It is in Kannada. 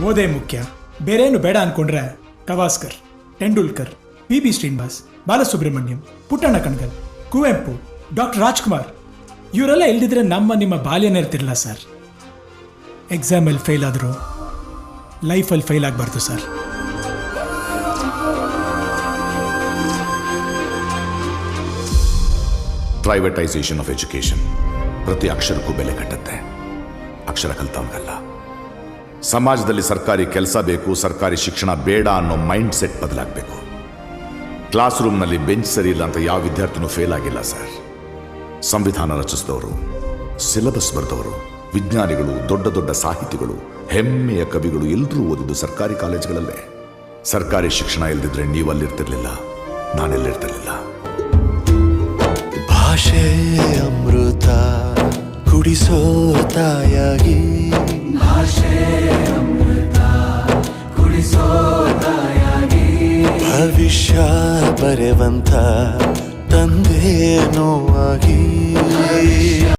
ಓದೇ ಮುಖ್ಯ. ಬೇರೇನು ಬೇಡ ಅನ್ಕೊಂಡ್ರೆ Gavaskar, Tendulkar, P B Srinivas, Balasubrahmanyam, Puttanna Kanagal, Kuvempu, doctor Rajkumar. ಇವರೆಲ್ಲ ಇಲ್ದಿದ್ರೆ ನಮ್ಮ ನಿಮ್ಮ ಬಾಲ್ಯನೇ ಇರ್ತಿರಲ್ಲ ಸರ್. ಎಕ್ಸಾಮಲ್ಲಿ ಫೇಲ್ ಆದರೂ ಲೈಫಲ್ಲಿ ಫೇಲ್ ಆಗಬಾರ್ದು ಸರ್. ಪ್ರೈವೇಟೈಸೇಷನ್ ಆಫ್ ಎಜುಕೇಶನ್ ಪ್ರತಿ ಅಕ್ಷರಕ್ಕೂ ಬೆಲೆ ಕಟ್ಟುತ್ತೆ. ಅಕ್ಷರ ಕಲ್ತವನಿಗಲ್ಲ. ಸಮಾಜದಲ್ಲಿ ಸರ್ಕಾರಿ ಕೆಲಸ ಬೇಕು, ಸರ್ಕಾರಿ ಶಿಕ್ಷಣ ಬೇಡ ಅನ್ನೋ ಮೈಂಡ್ ಸೆಟ್ ಬದಲಾಗಬೇಕು. ಕ್ಲಾಸ್ ರೂಮ್ನಲ್ಲಿ ಬೆಂಚ್ ಸರಿ ಇಲ್ಲ ಅಂತ ಯಾವ ವಿದ್ಯಾರ್ಥಿನೂ ಫೇಲ್ ಆಗಿಲ್ಲ ಸರ್ ಸಂವಿಧಾನ ರಚಿಸಿದವರು ಸಿಲೆಬಸ್ ಬರೆದವರು, ವಿಜ್ಞಾನಿಗಳು, ದೊಡ್ಡ ದೊಡ್ಡ ಸಾಹಿತಿಗಳು, ಹೆಮ್ಮೆಯ ಕವಿಗಳು ಎಲ್ಲರೂ ಓದಿದ್ದು ಸರ್ಕಾರಿ ಕಾಲೇಜುಗಳಲ್ಲೇ. ಸರ್ಕಾರಿ ಶಿಕ್ಷಣ ಇಲ್ದಿದ್ರೆ ನೀವು ಅಲ್ಲಿರ್ತಿರ್ಲಿಲ್ಲ, ನಾನೆಲ್ಲಿರ್ತಿರ್ಲಿಲ್ಲ. ಭಾಷೆ ಅಮೃತ ಕುಡಿಸೋ ತಾಯಾಗಿ ಭವಿಷ್ಯ ಬರೆವಂತ ತಂದೆ ನೋವಾಗಿ